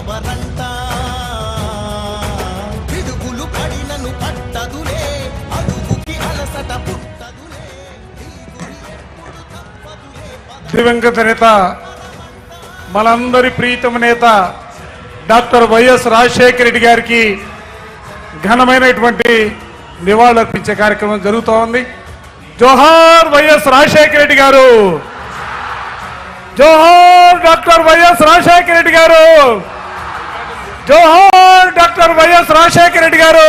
ఎవరంట పిడుగులు పడినను పట్టదులే అడుగుకి అలసట పుట్టదులే. దివంగత నేత మనందరి ప్రీతమ నేత డాక్టర్ వైఎస్ రాజశేఖర రెడ్డి గారికి ఘనమైనటువంటి నివాళులర్పించే కార్యక్రమం జరుగుతూ ఉంది. జోహార్ వైఎస్ రాజశేఖర రెడ్డి గారు! జోహార్ doctor Y S Rajasekhara Reddy గారు! జోహార్ doctor Y S Rajasekhara Reddy గారు.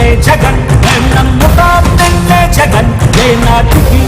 నిన్నే జగన్ మేం నమ్ముతాం నిన్నే జగన్ ఏ నాటికి